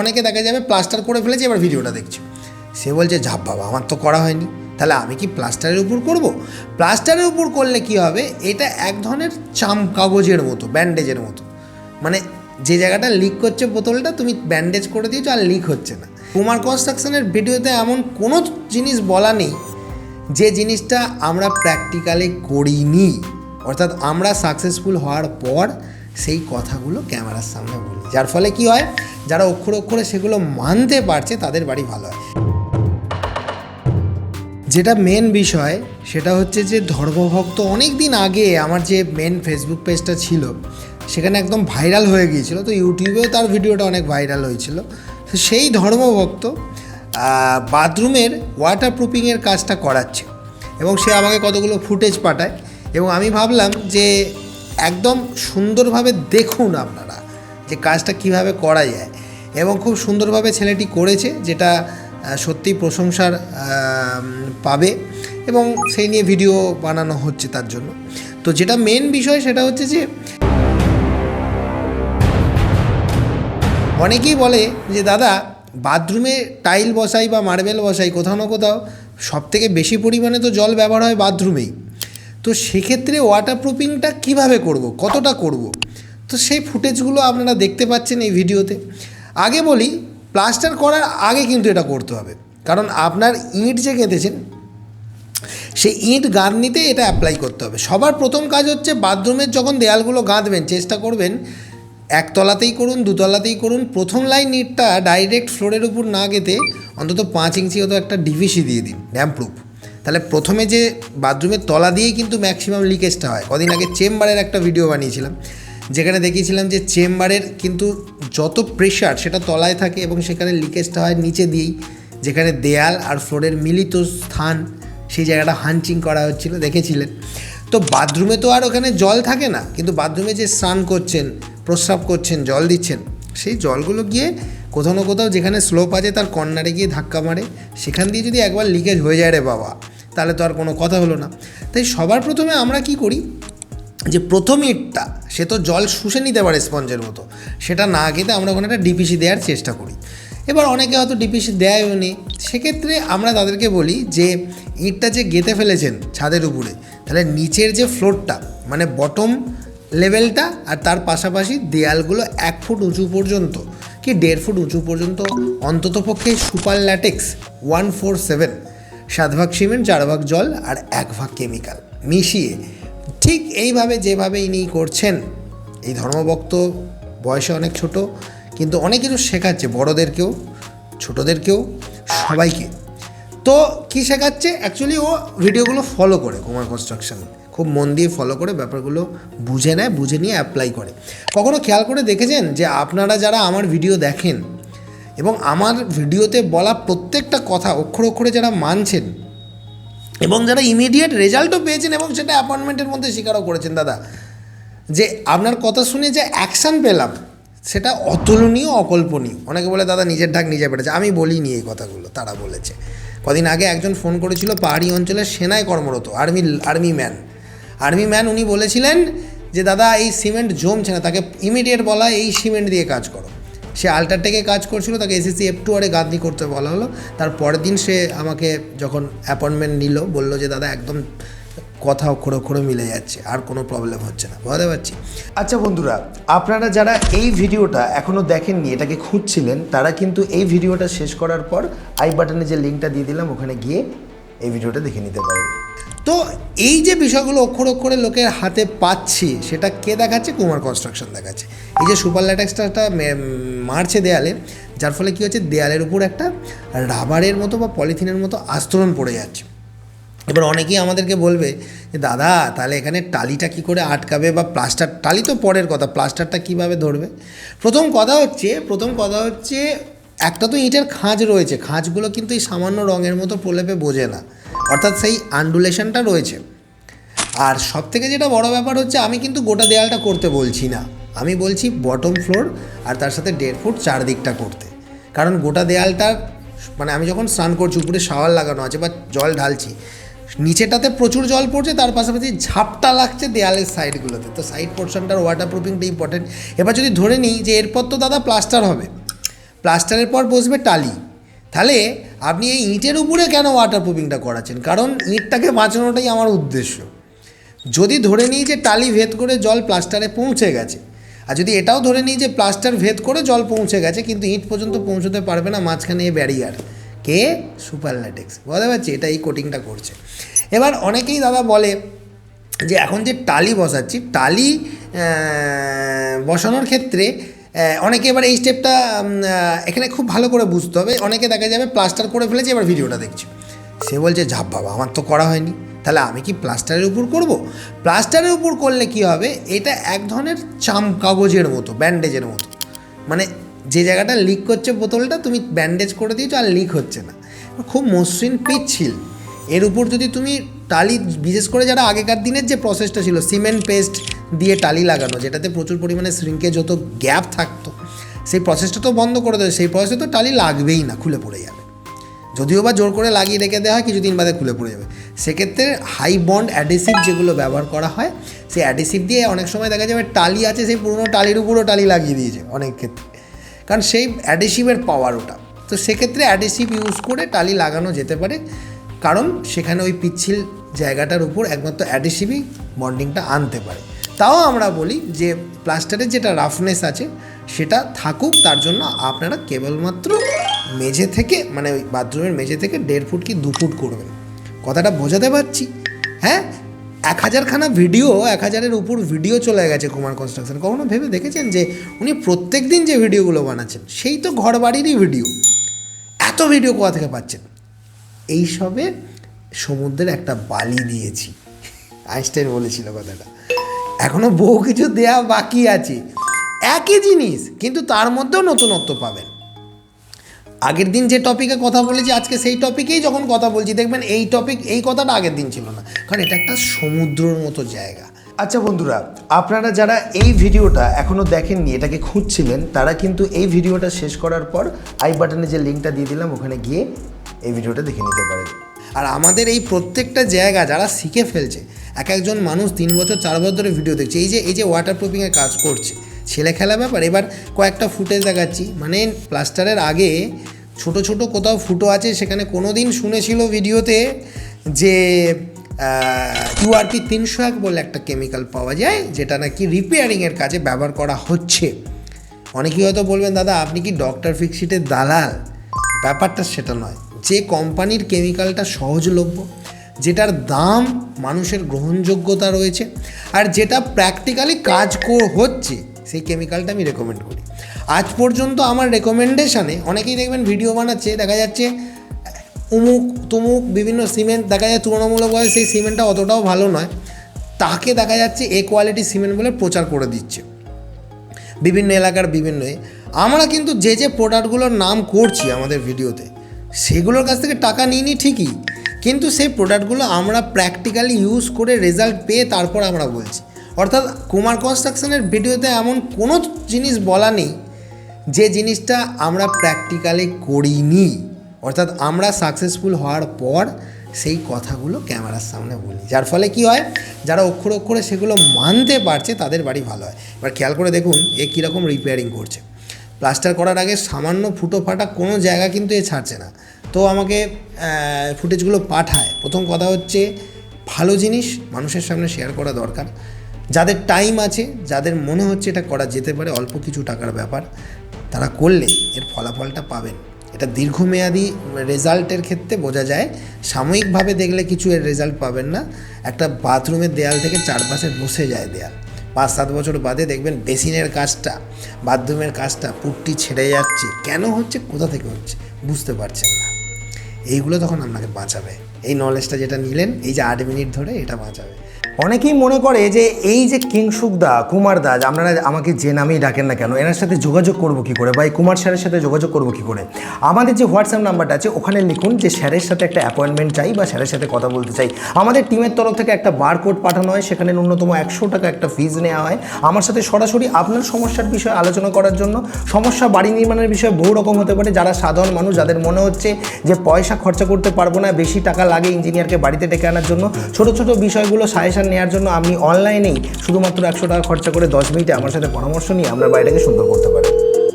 অনেকে দেখা যাবে প্লাস্টার করে ফেলেছে, এবার ভিডিওটা দেখছে। সে বলছে ঝাপ বাবা, আমার তো করা হয়নি। তাহলে আমি কি প্লাস্টারের উপর করব? প্লাস্টারের উপর করলে কি হবে? এটা এক ধরনের চাম কাগজের মতো ব্যান্ডেজের মতো। মানে যে জায়গাটা লিক করছে বোতলটা, তুমি ব্যান্ডেজ করে দিয়েছ আর লিক হচ্ছে না। কুমার কনস্ট্রাকশনের ভিডিওতে এমন কোনো জিনিস বলা নেই, যে জিনিসটা আমরা প্র্যাকটিক্যালি করিনি। অর্থাৎ আমরা সাকসেসফুল হওয়ার পর সেই কথাগুলো ক্যামেরার সামনে বলি। যার ফলে কি হয়, যারা অক্ষরে অক্ষরে সেগুলো মানতে পারছে, তাদের বাড়ি ভালো হয়। যেটা মেন বিষয়, সেটা হচ্ছে যে ধর্মভক্ত অনেক দিন আগে আমার যে মেন ফেসবুক পেজটা ছিল, সেখানে একদম ভাইরাল হয়ে গিয়েছিল। তো ইউটিউবেও তার ভিডিওটা অনেক ভাইরাল হয়েছিল। তো সেই ধর্মভক্ত বাথরুমের ওয়াটার প্রুফিংয়ের কাজটা করাচ্ছে এবং সে আমাকে কতগুলো ফুটেজ পাঠায় এবং আমি ভাবলাম যে একদম সুন্দরভাবে দেখুন আপনারা যে কাজটা কীভাবে করা যায়। এবং খুব সুন্দরভাবে ছেলেটি করেছে যেটা আহ, সত্যিই প্রশংসার পাবে এবং সেই নিয়ে ভিডিও বানানো হচ্ছে তার জন্য। তো যেটা মেন বিষয় সেটা হচ্ছে যে অনেকেই বলে যে দাদা বাথরুমে টাইল বসাই বা মার্বেল বসাই কোথাও না কোথাও সব থেকে বেশি পরিমাণে তো জল ব্যবহার হয় বাথরুমেই। তো সেক্ষেত্রে ওয়াটার প্রুফিংটা কীভাবে করব? কতটা করব? তো সেই ফুটেজগুলো আপনারা দেখতে পাচ্ছেন এই ভিডিওতে। আগে বলি প্লাস্টার করার আগে কিন্তু এটা করতে হবে। কারণ আপনার ইট যে গেঁথেছেন, সেই ইট গাঁথনিতে এটা অ্যাপ্লাই করতে হবে। সবার প্রথম কাজ হচ্ছে বাথরুমের যখন দেয়ালগুলো গাঁথবেন, চেষ্টা করবেন একতলাতেই করুন, দুতলাতেই করুন। প্রথম লাইন ইঁটটা ডাইরেক্ট ফ্লোরের উপর না গেঁথে অন্তত পাঁচ ইঞ্চি হতো একটা ডিভিসি দিয়ে দিন ড্যাম প্রুফ তাহলে প্রথমে যে বাথরুমের তলা দিয়েই কিন্তু ম্যাক্সিমাম লিকেজটা হয়। কদিন আগে চেম্বারের একটা ভিডিও বানিয়েছিলাম, যেখানে দেখিয়েছিলাম যে চেম্বারের কিন্তু যত প্রেশার সেটা তলায় থাকে এবং সেখানে লিকেজটা হয় নিচে দিয়েই, যেখানে দেয়াল আর ফ্লোরের মিলিত স্থান, সেই জায়গাটা হাঞ্চিং করা হচ্ছিল, দেখেছিলেন। তো বাথরুমে তো আর ওখানে জল থাকে না, কিন্তু বাথরুমে যে স্নান করছেন, প্রস্রাব করছেন, জল দিচ্ছেন, সেই জলগুলো গিয়ে কোথাও না কোথাও যেখানে স্লোপ আছে তার কর্নারে গিয়ে ধাক্কা মারে। সেখান দিয়ে যদি একবার লিকেজ হয়ে যায় রে বাবা, তাহলে তো আর কোনো কথা হলো না। তাই সবার প্রথমে আমরা কি করি? যে প্রথম ইটটা, সে তো জল শুষে নিতে পারে স্পঞ্জের মতো। সেটা না খেতে আমরা ওখানে একটা ডিপিসি দেওয়ার চেষ্টা করি। এবার অনেকে হয়তো ডিপিসি দেয়ও নি। সেক্ষেত্রে আমরা তাদেরকে বলি যে, ইটটা যে গেঁথে ফেলেছেন ছাদের উপরে, তাহলে নিচের যে ফ্লোরটা মানে বটম লেভেলটা আর তার পাশাপাশি দেয়ালগুলো এক ফুট উঁচু পর্যন্ত কি দেড় ফুট উঁচু পর্যন্ত অন্ততপক্ষে super latex one four seven. সাত ভাগ সিমেন্ট, চার ভাগ জল আর এক ভাগ কেমিক্যাল মিশিয়ে ঠিক এইভাবে যেভাবে ইনি করছেন, এই ধর্মভক্ত বয়সে অনেক ছোট, কিন্তু অনেক কিছু শেখাচ্ছে বড়োদেরকেও, ছোটোদেরকেও, সবাইকে। তো কী শেখাচ্ছে? অ্যাকচুয়ালি ও ভিডিওগুলো ফলো করে, কুমার কনস্ট্রাকশন খুব মন দিয়ে ফলো করে ব্যাপারগুলো বুঝে নেয়, বুঝে নিয়ে অ্যাপ্লাই করে। কখনো খেয়াল করে দেখেছেন যে আপনারা যারা আমার ভিডিও দেখেন এবং আমার ভিডিওতে বলা প্রত্যেকটা কথা অক্ষর অক্ষরে যারা মানছেন এবং যারা ইমিডিয়েট রেজাল্টও পেয়েছেন এবং সেটা অ্যাপয়েন্টমেন্টের মধ্যে স্বীকারও করেছেন, দাদা, যে আপনার কথা শুনে যে অ্যাকশান পেলাম, সেটা অতুলনীয়, অকল্পনীয়। অনেকে বলে, দাদা, নিজের ঢাক নিজে পেটেছে। আমি বলিনি এই কথাগুলো, তারা বলেছে। কদিন আগে একজন ফোন করেছিল পাহাড়ি অঞ্চলের সেনায় কর্মরত army army man army man উনি বলেছিলেন যে, দাদা, এই সিমেন্ট জমছে না, তাকে ইমিডিয়েট বলা এই সিমেন্ট দিয়ে কাজ করো। সে আল্ট্রাটেকে কাজ করছিল, তাকে এসএসসি এফ টু আরে গাঁথনি করতে বলা হলো। তার পরের দিন সে আমাকে যখন অ্যাপয়েন্টমেন্ট নিল, বলল যে, দাদা, একদম কথা অক্ষরে অক্ষরে মিলে যাচ্ছে, আর কোনো প্রবলেম হচ্ছে না। বুঝতে পারছি? আচ্ছা বন্ধুরা, আপনারা যারা এই ভিডিওটা এখনও দেখেননি, এটাকে খুঁজছিলেন, তারা কিন্তু এই ভিডিওটা শেষ করার পর আই বাটনে যে লিঙ্কটা দিয়ে দিলাম, ওখানে গিয়ে এই ভিডিওটা দেখে নিতে পারেন তো এই যে বিষয়গুলো অক্ষর অক্ষরে লোকের হাতে পাচ্ছি, সেটা কে দেখাচ্ছে? কুমার কনস্ট্রাকশন দেখাচ্ছে। এই যে সুপার ল্যাটেক্সটা মারছে দেয়ালে, যার ফলে কী হচ্ছে? দেয়ালের উপর একটা রাবারের মতো বা পলিথিনের মতো আস্তরণ পড়ে যাচ্ছে। এবার অনেকেই আমাদেরকে বলবে যে, দাদা, তাহলে এখানে টালিটা কি করে আটকাবে বা প্লাস্টার টালি তো পরের কথা প্লাস্টারটা কীভাবে ধরবে? প্রথম কথা হচ্ছে, প্রথম কথা হচ্ছে একটা তো ইটের খাঁজ রয়েছে, খাঁজগুলো কিন্তু এই সামান্য রঙের মতো প্রলেপে বোঝে না। অর্থাৎ সেই আন্ডুলেশনটা রয়েছে। আর সব থেকে যেটা বড় ব্যাপার হচ্ছে, আমি কিন্তু গোটা দেয়ালটা করতে বলছি না। আমি বলছি বটম ফ্লোর আর তার সাথে দেড় ফুট চারদিকটা করতে। কারণ গোটা দেয়ালটার মানে আমি যখন স্নান করছি, উপরে শাওয়ার লাগানো আছে বা জল ঢালছি, নিচেটাতে প্রচুর জল পড়ছে, তার পাশাপাশি ঝাপটা লাগছে দেয়ালের সাইডগুলোতে তো সাইড পোর্শনটার ওয়াটার প্রুফিংটা ইম্পর্টেন্ট এবার যদি ধরে নিই যে এরপর তো দাদা প্লাস্টার হবে। প্লাস্টারের পর বসবে টালি। তাহলে আপনি এই ইঁটের উপরে কেন ওয়াটার প্রুফিংটা করাচ্ছেন? কারণ ইঁটটাকে বাঁচানোটাই আমার উদ্দেশ্য। যদি ধরে নিই যে টালি ভেদ করে জল প্লাস্টারে পৌঁছে গেছে, আর যদি এটাও ধরে নিই যে প্লাস্টার ভেদ করে জল পৌঁছে গেছে, কিন্তু ইঁট পর্যন্ত পৌঁছতে পারবে না মাঝখানে এ ব্যারিয়ার কে? সুপার ল্যাটেক্স বুঝতে পারছি? এটা এই কোটিংটা করছে। এবার অনেকেই দাদা বলে যে এখন যে টালি বসাচ্ছি, টালি বসানোর ক্ষেত্রে অনেকে এবার এই স্টেপটা এখানে খুব ভালো করে বুঝতে হবে। অনেকে দেখা যাবে প্লাস্টার করে ফেলেছে, এবার ভিডিওটা দেখছি। সে বলছে ঝাপ বাবা, আমার তো করা হয়নি। তাহলে আমি কি প্লাস্টারের উপর করব? প্লাস্টারের উপর করলে কি হবে? এটা এক ধরনের চাম কাগজের মতো ব্যান্ডেজের মতো। মানে যে জায়গাটা লিক করছে বোতলটা, তুমি ব্যান্ডেজ করে দিয়েছ আর লিক হচ্ছে না। খুব মসৃণ পিচ্ছিল। এর উপর যদি তুমি টালি, বিশেষ করে যারা আগেকার দিনের যে প্রসেসটা ছিল সিমেন্ট পেস্ট দিয়ে টালি লাগানো, যেটাতে প্রচুর পরিমাণে শ্রিঙ্কেজ হতো গ্যাপ থাকতো, সেই প্রসেসটা তো বন্ধ করে দেবে, সেই প্রসেসে তো টালি লাগবেই না, খুলে পড়ে যাবে। যদিও বা জোর করে লাগিয়ে রেখে দেওয়া হয় কিছুদিন বাদে খুলে পড়ে যাবে। সেক্ষেত্রে হাই বন্ড অ্যাডেসিভ যেগুলো ব্যবহার করা হয়, সেই অ্যাডিসিভ দিয়ে অনেক সময় দেখা যাবে টালি আছে, সেই পুরোনো টালির উপরও টালি লাগিয়ে দিয়েছে অনেক ক্ষেত্রে। কারণ সেই অ্যাডিসিভের পাওয়ার ওটা। তো সেক্ষেত্রে অ্যাডিসিভ ইউজ করে টালি লাগানো যেতে পারে, কারণ সেখানে ওই পিচ্ছিল জায়গাটার উপর একমাত্র অ্যাডিসিভই বন্ডিংটা আনতে পারে। তাও আমরা বলি যে প্লাস্টারের যেটা রাফনেস আছে, সেটা থাকুক, তার জন্য আপনারা কেবলমাত্র মেঝে থেকে মানে ওই বাথরুমের মেঝে থেকে দেড় ফুট কি দু ফুট করবেন। কথাটা বোঝাতে পারছি? হ্যাঁ? এক হাজারখানা ভিডিও এক হাজারের উপর ভিডিও চলে গেছে কুমার কনস্ট্রাকশন কখনো ভেবে দেখেছেন যে উনি প্রত্যেক দিন যে ভিডিওগুলো বানাচ্ছেন, সেই তো ঘর বাড়িরই ভিডিও এত ভিডিও কোথা থেকে পাচ্ছেন? এইসবে সমুদ্রের একটা বালি দিয়েছি। আইনস্টাইন বলেছিল কথাটা। এখনও বহু কিছু দেয়া বাকি আছে। একই জিনিস, কিন্তু তার মধ্যেও নতুনত্ব পাবেন। আগের দিন যে টপিকে কথা বলেছি, আজকে সেই টপিকেই যখন কথা বলছি, দেখবেন এই টপিক এই কথাটা আগের দিন ছিল না। কারণ এটা একটা সমুদ্রের মতো জায়গা। আচ্ছা বন্ধুরা, আপনারা যারা এই ভিডিওটা এখনও দেখেননি, এটাকে খুঁজছিলেন, তারা কিন্তু এই ভিডিওটা শেষ করার পর আই বাটনে যে লিঙ্কটা দিয়ে দিলাম, ওখানে গিয়ে এই ভিডিওটা দেখে নিতে পারেন। আর আমাদের এই প্রত্যেকটা জায়গা যারা শিখে ফেলছে এক একজন মানুষ তিন বছর, চার বছর ধরে ভিডিও দেখছে। এই যে এই যে ওয়াটার প্রুফিংয়ের কাজ করছে, ছেলে খেলা ব্যাপার। এবার কয়েকটা ফুটেজ দেখাচ্ছি। মানে প্লাস্টারের আগে ছোট ছোট কোথাও ফুটো আছে, সেখানে কোনো দিন শুনেছিল ভিডিওতে যে ইউআরপি তিনশো এক বলে একটা কেমিক্যাল পাওয়া যায়, যেটা নাকি রিপেয়ারিংয়ের কাজে ব্যবহার করা হচ্ছে। অনেকেই হয়তো বলবেন, দাদা, আপনি কি ডক্টর ফিক্সিটের দালাল? ব্যাপারটা সেটা নয়। যে কোম্পানির কেমিক্যালটা সহজলভ্য, যেটার দাম মানুষের গ্রহণযোগ্যতা রয়েছে আর যেটা প্র্যাকটিক্যালি কাজ হচ্ছে, সেই কেমিক্যালটা আমি রেকমেন্ড করি। আজ পর্যন্ত আমার রেকমেন্ডেশানে অনেকেই দেখবেন ভিডিও বানাচ্ছে, দেখা যাচ্ছে উমুক তুমুক বিভিন্ন সিমেন্ট দেখা যায় তুলনামূলকভাবে সেই সিমেন্টটা অতটাও ভালো নয়, তাকে দেখা যাচ্ছে এ কোয়ালিটি সিমেন্ট বলে প্রচার করে দিচ্ছে। বিভিন্ন এলাকার বিভিন্ন আমরা কিন্তু যে যে প্রোডাক্টগুলোর নাম করছি আমাদের ভিডিওতে সেগুলোর কাছ থেকে টাকা নিইনি ঠিকই, কিন্তু সেই প্রোডাক্টগুলো আমরা প্র্যাকটিক্যালি ইউজ করে রেজাল্ট পেয়ে তারপর আমরা বলছি। অর্থাৎ কুমার কনস্ট্রাকশনের ভিডিওতে এমন কোনো জিনিস বলা নেই যে জিনিসটা আমরা প্র্যাকটিক্যালি করিনি। অর্থাৎ আমরা সাকসেসফুল হওয়ার পর সেই কথাগুলো ক্যামেরার সামনে বলি। যার ফলে কি হয়? যারা অক্ষরে অক্ষরে সেগুলো মানতে পারছে তাদের বাড়ি ভালো হয়। এবার খেয়াল করে দেখুন, এ কীরকম রিপেয়ারিং করছে। প্লাস্টার করার আগে সামান্য ফুটো ফাটা কোনো জায়গা কিন্তু এ ছাড়ছে না। তো আমাকে ফুটেজগুলো পাঠায়। প্রথম কথা হচ্ছে, ভালো জিনিস মানুষের সামনে শেয়ার করা দরকার। যাদের টাইম আছে, যাদের মনে হচ্ছে এটা করা যেতে পারে, অল্প কিছু টাকার ব্যাপার, তারা করলে এর ফলাফলটা পাবেন। এটা দীর্ঘমেয়াদী রেজাল্টের ক্ষেত্রে বোঝা যায়, সাময়িকভাবে দেখলে কিছু এর রেজাল্ট পাবেন না। একটা বাথরুমের দেয়াল থেকে চারপাশে বসে যায় দেয়াল। পাঁচ সাত বছর বাদে দেখবেন বেসিনের কাজটা, বাথরুমের কাজটা পুটটি ছেড়ে যাচ্ছে। কেন হচ্ছে? কোথা থেকে হচ্ছে? বুঝতে পারছেন না। এইগুলো তখন আপনাকে বাঁচাবে। এই নলেজটা যেটা নিলেন, এই যে আট মিনিট ধরে এটা বাঁচাবে। অনেকেই মনে করে যে এই যে কিংসুক দা কুমার দা, আপনারা আমাকে যে নামেই ডাকেন না কেন, এনার সাথে যোগাযোগ করব কি করে? বা এই কুমার স্যারের সাথে যোগাযোগ করব কি করে? আমাদের যে হোয়াটসঅ্যাপ নাম্বারটা আছে, ওখানে লিখুন যে স্যারের সাথে একটা অ্যাপয়েন্টমেন্ট চাই বা স্যারের সাথে কথা বলতে চাই। আমাদের টিমের তরফ থেকে একটা বারকোড পাঠানো হয়, সেখানে ন্যূনতম একশো টাকা একটা ফিজ নেওয়া হয়। আমার সাথে সরাসরি আপনার সমস্যার বিষয়ে আলোচনা করার জন্য, সমস্যা বাড়ি নির্মাণের বিষয়ে বহু রকম হতে পারে, যারা সাধারণ মানুষ, যাদের মনে হচ্ছে যে পয়সা খরচা করতে পারব না, বেশি টাকা লাগে ইঞ্জিনিয়ারকে বাড়িতে ডেকে আনার জন্য। ছোটো ছোটো বিষয়গুলো সাজেশন নেওয়ার জন্য আপনি অনলাইনেই শুধুমাত্র একশো টাকা খরচা করে দশ মিনিটে আমার সাথে পরামর্শ নিয়ে আপনার বাড়িটাকে সুন্দর করতে পারেন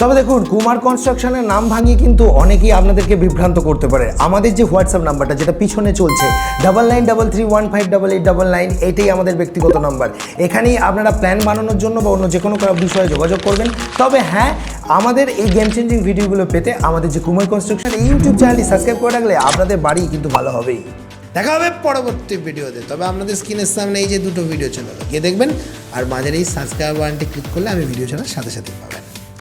তবে দেখুন, কুমার কনস্ট্রাকশনের নাম ভাঙিয়ে কিন্তু অনেকেই আপনাদেরকে বিভ্রান্ত করতে পারে। আমাদের যে হোয়াটসঅ্যাপ নাম্বারটা, যেটা পিছনে চলছে double nine double three one five double eight double nine এটাই আমাদের ব্যক্তিগত নাম্বার। এখানেই আপনারা প্ল্যান বানানোর জন্য বা অন্য যে কোনো বিষয়ে যোগাযোগ করবেন। তবে হ্যাঁ আমাদের এই গেম চেঞ্জিং ভিডিওগুলো পেতে আমাদের যে কুমার কনস্ট্রাকশন ইউটিউব চ্যানেলটি সাবস্ক্রাইব করে রাখলে আপনাদের বাড়ি কিন্তু ভালো হবেই। দেখা হবে পরবর্তী ভিডিওতে। তবে আপনাদের স্ক্রিনের সামনে এই যে দুটো ভিডিও চলে গিয়ে দেখবেন, আর মাঝের এই সাবস্ক্রাইব বাটনটি ক্লিক করলে আমি ভিডিও ছাড়ার সাথে সাথে পাবেন।